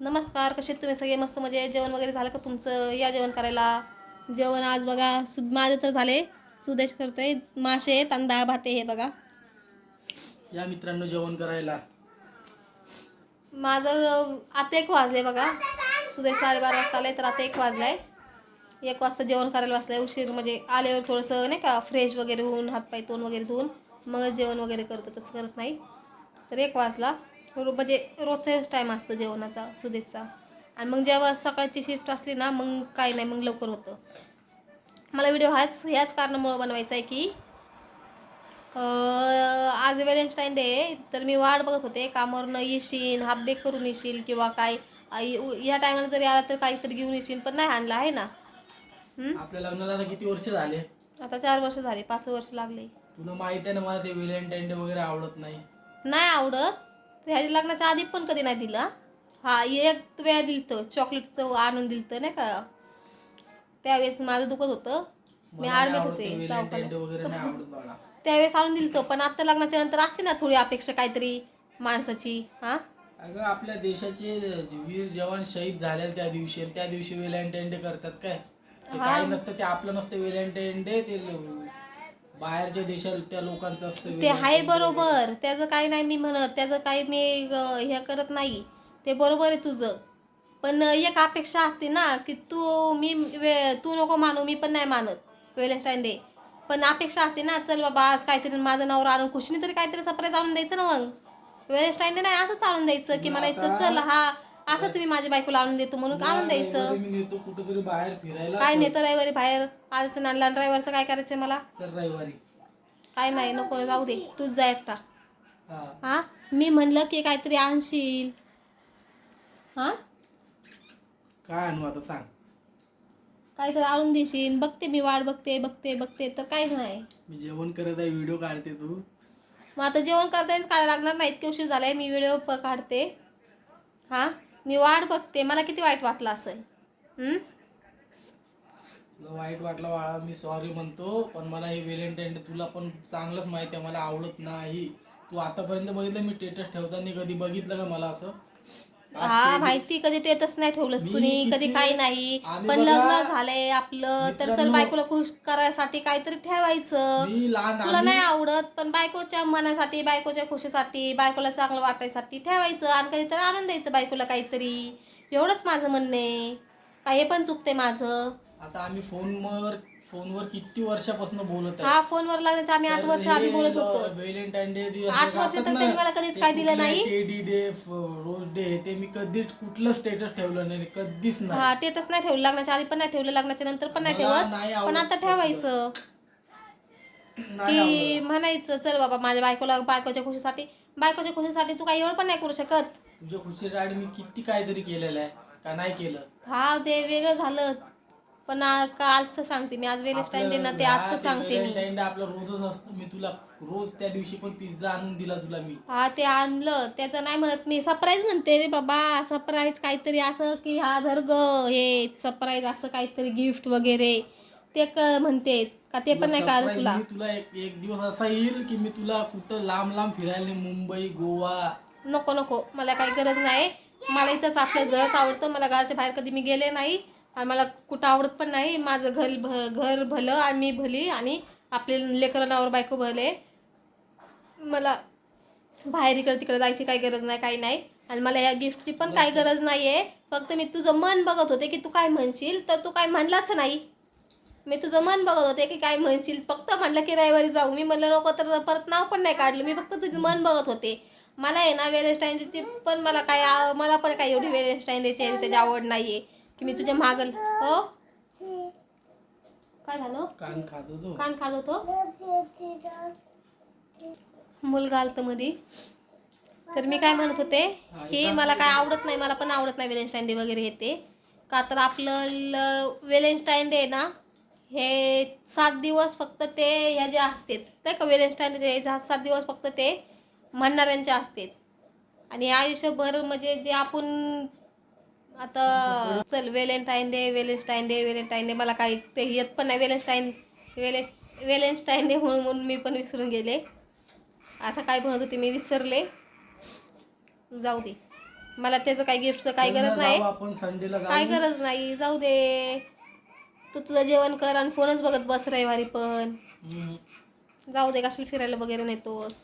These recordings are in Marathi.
नमस्कार कसे तुम्ही? सगळे मस्त म्हणजे जेवण वगैरे झालं का तुमचं? या जेवण करायला. जेवण आज बघा सु माझं तर झाले. सुदेश करतोय. मासे आहेत आणि डाळ भाते हे बघा. या मित्रांनो जेवण करायला. माझं आता एक वाजले बघा. सुदेश साडेबारा वाजता आलाय तर आता एक वाजलाय. एक वाजता जेवण करायला बसलाय. उशीर म्हणजे आल्यावर थोडंसं नाही का फ्रेश वगैरे होऊन हातपाय तोंड वगैरे धुवून मग जेवण वगैरे करतो. तसं करत नाही. तर एक वाजला. रो- म्हणजे रोजचाच टाईम असतो जेवणाचा सुदेशचा आणि मग जेव्हा सकाळची शिफ्ट असली ना मग काही नाही मग लवकर होतं. मला व्हिडिओ हाच ह्याच कारणामुळं बनवायचा आहे की आज व्हॅलेंटाईन डे तर मी वाट बघत होते कामावरनं येशील हाफ डे करून येशील किंवा काय या टायमाला जरी आला तर काहीतरी घेऊन येशील पण नाही आणला आहे ना? आपल्या लग्नाला आता किती वर्ष झाले? आता चार वर्ष झाले पाच वर्ष लागले. तुला माहीत आहे ना मला ते व्हॅलेंटाईन डे वगैरे आवडत नाही. नाही आवडत. ह्याच्या लग्नाच्या आधी पण कधी नाही दिला हा? एक वेळा दिलतं चॉकलेटचं आणून दिलतं नाही का? त्यावेळेस माझं दुखत होतं. मी आवडत होते दवाखान्यात. त्यावेळेस आणून दिलतं पण आता लग्नाच्या नंतर असते ना थोडी अपेक्षा काहीतरी माणसाची हा? अगं आपल्या देशाचे वीर जवान शहीद झाले त्या दिवशी त्या दिवशी व्हॅलेंटाईन डे करतात काय? ते. काही नसतं ते आपलं नसतं व्हॅलेंटाईन डे ते बाहेरच्या देशात त्या लोकांचं असतं ते आहे बरोबर. त्याचं काही नाही मी म्हणत. त्याचं काही मी अं, हे करत नाही. ते बरोबर आहे तुझं. पण एक अपेक्षा असते ना की तू मी वे- तू नको मानू मी पण नाही मानत. व्हॅलेंटाईन डे पण अपेक्षा असते ना चल बाबा आज काहीतरी माझं नवरा आणून खुशीने तरी काहीतरी सरप्राईज आणून द्यायचं ना मग. व्हॅलेंटाईन डे नाही असंच आणून द्यायचं की म्हणायचं चल हा असंच मी माझ्या बायकोला आणून देतो म्हणून आणून द्यायचं? मी नेतो कुठेतरी बाहेर फिरायला काय नेतं रविवारी बाहेर? आज लहान ड्रायव्हरचं काय करायचंय मला? चल रविवारी. काय नाही नको जाऊ दे. तूच जा एकटा. हा. मी म्हणलं की काहीतरी आणशील. हा? काय आणू आता सांग. काहीतरी आणून देशील. बघते मी वाट बघते बघते बघते. तर काहीच नाही. मी जेवण करत आहे व्हिडिओ काढते तू. मग आता जेवण करतानाच काढायला लागणार नाही इतके उशीर झालाय मी व्हिडिओ काढते. हा? मी वाट बघते मला किती वाईट वाटलं असेल हम्म? तुला वाईट वाटलं बाळा मी सॉरी म्हणतो पण मला हे व्हॅलेंटाईन डे तुला पण चांगलंच माहिती आहे मला आवडत नाही. तू आतापर्यंत बघितलं मी स्टेटस ठेवताना कधी बघितलं का मला असं? हा माहिती कधी टेटच नाही ठेवलंस तुम्ही कधी काही नाही. पण लग्न झालंय आपलं तर चल बायकोला खुश करायसाठी काहीतरी ठेवायचं. तुला नाही आवडत पण बायकोच्या मनासाठी बायकोच्या खुशीसाठी बायकोला चांगलं वाटायसाठी ठेवायचं आणि काहीतरी आनंद द्यायचं बायकोला काहीतरी. एवढंच माझं म्हणणं आहे. का हे पण चुकते माझं. आता आम्ही फोनवर फोनवर किती वर्षापासून बोलत हा फोनवर लागण्याच्या आम्ही आठ वर्ष आधी बोलत होतो. व्हॅलेंटाईन डे दिवस आठ वर्ष तर त्यांनी मला कधीच काय दिलं नाही. टेडी डे रोज डे ते मी कधीच कुठलं स्टेटस ठेवलं नाही कधीच नाही. हा टेटस नाही ठेवलं लग्नाच्या आधी पण नाही ठेवलं लग्नाच्या नंतर पण नाही ठेवत. पण आता ठेवायचं. की म्हणायचं चल बाबा माझ्या बायकोला बायकोच्या खुशीसाठी बायकोच्या खुशीसाठी तू काही एवढं पण नाही करू शकत. तुझ्या खुशीसाठी मी किती काहीतरी केलेलं आहे का नाही केलं? हा ते वेगळं झालं. पण आ- कालचं सांगते मी. आज व्हॅलेंटाईन डे ना ते आजचं सांगते मी. आपलं रोजच असतं. मी तुला रोज त्या दिवशी पण पिझ्झा आणून दिला तुला मी. हा ते आणलं. त्याचं नाही म्हणत मी. सरप्राईज म्हणते रे बाबा. सरप्राईज काहीतरी असं की हा धर ग हे सरप्राईज असं काहीतरी गिफ्ट वगैरे. ते क म्हणते. का ते पण नाही कळालं तुला? मी तुला एक एक दिवस असा येईल की मी तुला कुठं लांब लांब फिरायला. मुंबई गोवा. नको नको. मला काही गरज नाही. मला इथंच आपलं घरच आवडतं. मला घराच्या बाहेर कधी मी गेले नाही. आणि मला कुठं आवडत पण नाही. माझं घर भ घर भलं आणि मी भली आणि आपले लेकरं नावर बायको भले. मला बाहेर इकडे तिकडे जायची काही गरज नाही काही नाही. आणि मला या गिफ्टची पण काही गरज नाही आहे फक्त मी तुझं मन बघत होते की तू काय म्हणशील तर तू काय म्हणलाच नाही. मी तुझं मन बघत होते की काय म्हणशील. फक्त म्हणलं की रविवारी जाऊ. मी म्हणलं नको तर परत नाव पण नाही काढलं. मी फक्त तुझं मन बघत होते. मला आहे ना व्हॅलेंटाईनची पण मला काय मला पण काय एवढी व्हॅलेंटाईन डेची आहे त्याची आवड नाही आहे की मी तुझ्या मागल हो? काय झालं? कान खात होतो. कान खात होतो? मुलगा आलतं मध्ये तर मी काय म्हणत होते की मला काय आवडत नाही मला पण आवडत नाही व्हॅलेंटाईन डे वगैरे हे ते. का तर आपलं व्हॅलेंटाईन डे ना हे सात दिवस फक्त ते ह्या जे असतात नाही का व्हॅलेंटाईन डे सात दिवस फक्त ते म्हणणाऱ्यांचे असतात. आणि आयुष्यभर म्हणजे जे आपण आता चल Valentine day Valentine day Valentine day. मला काही ते येत पण नाही व्हॅलेंटाईन व्हॅले व्हॅलेंटाईन डे म्हणून म्हणून मी पण विसरून गेले. आता काय म्हणत होते मी विसरले. जाऊ दे. मला त्याचं काही गिफ्टचं काही गरज नाही. काय गरज नाही. जाऊ दे. तू तुझं जेवण कर आणि फोनच बघत बस रविवारी पण. जाऊ दे कशाला फिरायला वगैरे नेतोस.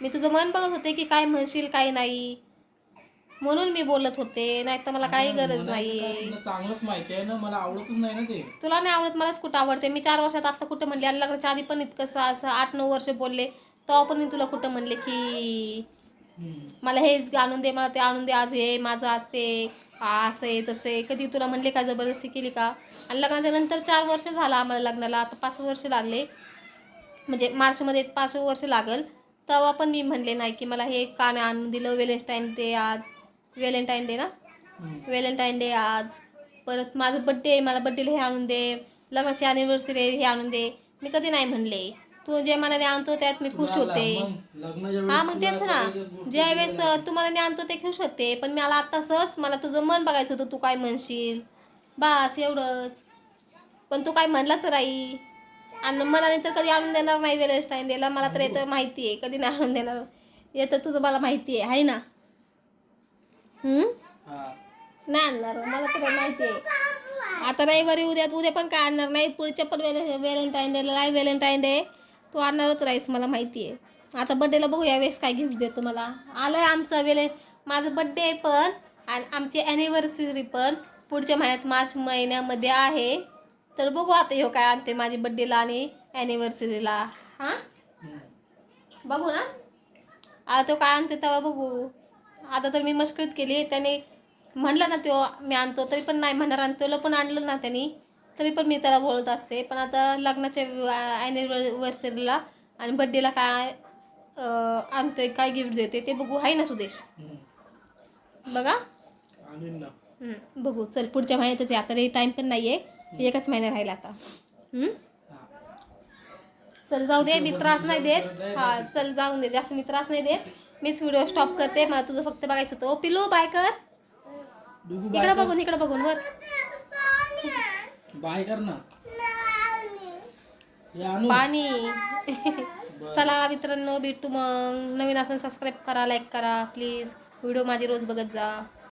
मी तुझं मन बघत होते की काय म्हणशील काय नाही. म्हणून मी बोलत होते नाही तर मला काही गरज नाही चांगलंच माहिती आहे ना मला आवडतच नाही ना ते. तुला नाही आवडत मलाच कुठं आवडते? मी चार वर्षात आता कुठं म्हणले आणि लग्नाच्या आधी पण इतकं असं आठ नऊ वर्ष बोलले तेव्हा पण मी तुला कुठं म्हणले की. मला हेच आणून दे मला ते आणून दे आज हे माझं आज ते असं आहे तसं आहे कधी तुला म्हणले का जबरदस्ती केली का? आणि लग्नाच्या नंतर चार वर्ष झालं आम्हाला लग्नाला आता पाच वर्ष लागले. म्हणजे मार्चमध्ये पाच वर्ष लागल. तेव्हा पण मी म्हणले नाही की मला हे का नाही आणून दिलं वेलेंटाईन डे आज. वेलेंटाईन डे ना. व्हॅलेंटाईन डे आज. परत माझं बड्डे आहे मला बड्डेला हे आणून दे. लग्नाची अॅनिव्हर्सरी आहे हे आणून दे. मी कधी नाही म्हणले. तू जे मला ते आणतो त्यात मी खुश होते. हा वेळेस मग तेच ना. ज्या वेळेस तुम्हाला मी आणतो ते खुश होते. पण मला आता सहज मला तुझं मन बघायचं होतं तू काय म्हणशील? बास एवढंच. पण तू काय म्हणलाच नाही. आणि मनाने तर कधी आणून देणार नाही वेलेंटाईन डेला मला तर येतं माहिती आहे कधी नाही आणून देणार. येतं तुझं मला माहिती आहे ना? हा. नाही आणणार मला तर माहिती आहे. आता रविवारी उद्या उद्या पण काय आणणार नाही. पुढच्या पण वेले व्हॅलेंटाईन डेला नाही व्हॅलेंटाईन डे. तू आणणारच राहीस मला माहिती आहे. आता बड्डेला बघू यावेळेस काय गिफ्ट देतो मला. आलं आहे आमचं वेले माझं बड्डे पण आणि आमची ॲनिव्हर्सरी पण पुढच्या महिन्यात मार्च महिन्यामध्ये आहे. तर बघू आता ह्यो काय आणते माझी बड्डेला आणि ॲनिव्हर्सरीला हां. बघू ना. आता तो काय आणते तेव्हा बघू. आता तर मी मस्करीत केली त्याने म्हणलं ना तो मी आणतो तरी पण नाही म्हणणार आणि तुला पण आणलं ना त्यांनी तरी पण मी त्याला बोलत असते. पण आता लग्नाच्या ॲनिव्हर्सरीला आणि बड्डेला काय आणतोय काय गिफ्ट देते ते बघू. आहे ना सुदेश. बघा. बघू. चल पुढच्या महिन्यातच आहे आता. टाईम पण नाही आहे एकच महिना राहिला आता. चल जाऊ दे. मी त्रास नाही देत. हा चल जाऊन दे. जास्त मी त्रास नाही देत. मीच व्हिडिओ स्टॉप करते. मला तुझं फक्त बघायचं होतं. ओ पिलू बाय कर. इकडे. बघून इकडे बघून वर. बाय कर ना. पाणी. चला मित्रांनो भेटू मग. नवीन असेल सबस्क्राईब करा लाईक करा. प्लीज व्हिडिओ माझी रोज बघत जा.